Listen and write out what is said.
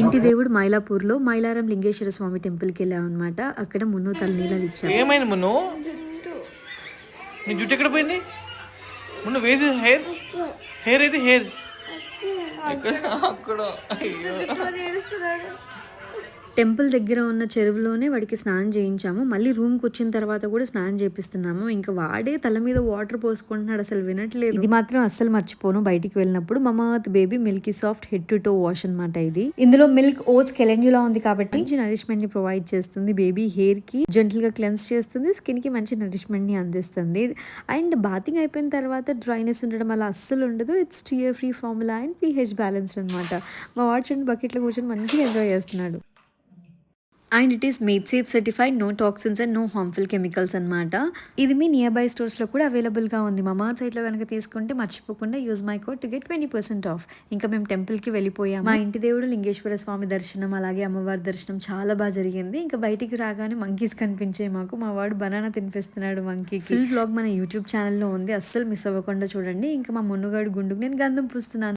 ఇంటి దేవుడు మైలాపూర్లో మైలారం లింగేశ్వర స్వామి టెంపుల్కి వెళ్ళాం అనమాట అక్కడ మున్ను తలనీళ్ళు ఇచ్చాం ఏమైంది మున్ను? నీ జుట్టు ఎక్కడ పోయింది? మున్ను వేసి హెయిర్ హెయిర్ అయితే హెయిర్ ఎక్కడ? అక్కడ. అయ్యో. టెంపుల్ దగ్గర ఉన్న చెరువులోనే వాడికి స్నానం చేయించాము. మళ్ళీ రూమ్కి వచ్చిన తర్వాత కూడా స్నానం చేపిస్తున్నాము. ఇంకా వాడే తల మీద వాటర్ పోసుకుంటున్నాడు అసలు వినట్లేదు. ఇది మాత్రం అస్సలు మర్చిపోను. బయటికి వెళ్ళినప్పుడు Mamaearth baby milky soft head to toe wash అనమాట ఇది. ఇందులో మిల్క్ ఓట్స్ కెలెంజులా ఉంది కాబట్టి మంచి నరిష్మెంట్ని ప్రొవైడ్ చేస్తుంది. బేబీ హెయిర్కి జెంటల్గా క్లెన్స్ చేస్తుంది. స్కిన్కి మంచి నరిష్మెంట్ని అందిస్తుంది. అండ్ బాతింగ్ అయిపోయిన తర్వాత డ్రైనెస్ ఉండడం అలా అస్సలు ఉండదు. It's tear free formula and pH balance అన్నమాట. మా వాడు చూడండి బకెట్లో కూర్చొని మంచిగా ఎంజాయ్ చేస్తున్నాడు. And it is made safe certified no toxins and no harmful chemicals అన్నమాట. ఇది మీ నియర్ బై స్టోర్స్లో కూడా అవైలబుల్గా ఉంది. మా మా సైట్లో కనుక తీసుకుంటే మర్చిపోకుండా use my code to get twenty percent off ఇంకా మేము టెంపుల్కి వెళ్ళిపోయాము. మా ఇంటి దేవుడు లింగేశ్వర స్వామి దర్శనం అలాగే అమ్మవారి దర్శనం చాలా బాగా జరిగింది. ఇంకా బయటికి రాగానే మంకీస్ కనిపించాయి మాకు. మా వాడు బనానా తినిపిస్తున్నాడు మంకీ ఫుల్ వ్లాగ్ మన యూట్యూబ్ ఛానల్లో ఉంది. అస్సలు మిస్ అవ్వకుండా చూడండి. ఇంకా మా మున్నుగాడు గుండుకు నేను గంధం పూస్తున్నాను.